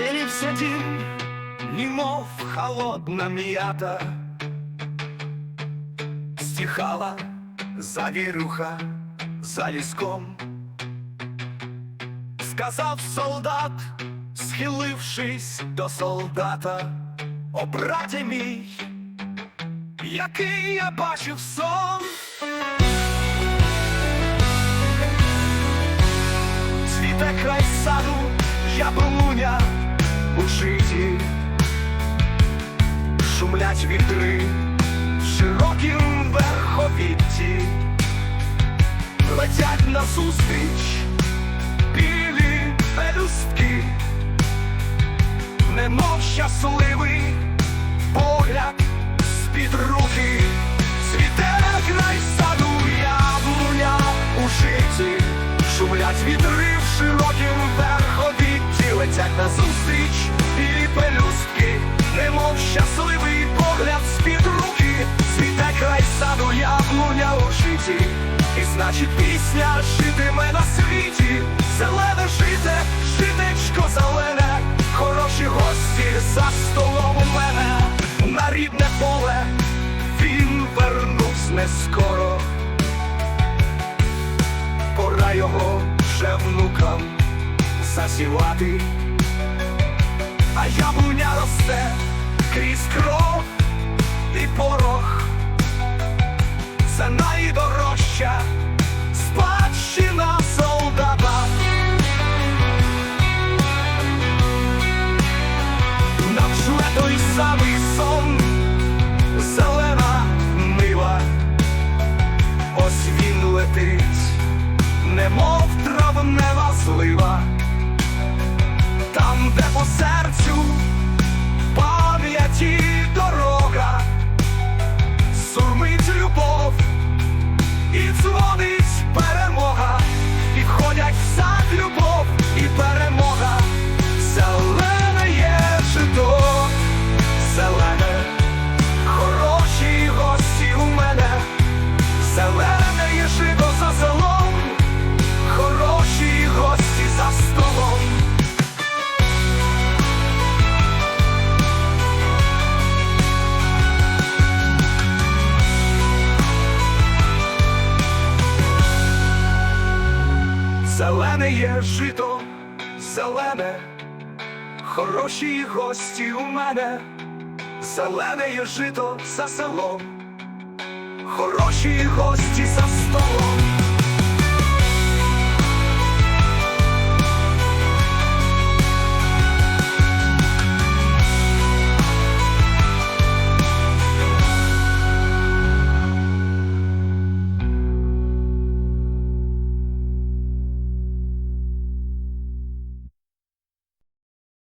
Веселився дім, немов холодна м'ята, стихала завірюха за ліском. Сказав солдат, схилившись до солдата, о браті мій, який я бачив сон. Цвіте край саду, яблуня у житті, шумлять вітри в широкім верховітті, летять назустріч білі пелюстки, немов щасливий погляд з-під руки, цвіте край саду яблуня. У житті, шумлять вітри в верховітті, летять назустріч білі пелюстки, немов щасливий погляд з-під руки, цвіте край саду яблуня у житті, і значить пісня житиме на світі, зелене жите, житечко зелене, хороші гості за столом у мене, на рідне поле він вернувся не скоро. Пора його вже внукам засівати, а яблуня росте крізь кров і порох. Це найдорожча спадщина солдата. Шле той самий сон, зелена нива, ось він летить, немов травнева злива, Зелене є жито, зелене, хороші гості у мене, зелене є жито за селом, хороші гості за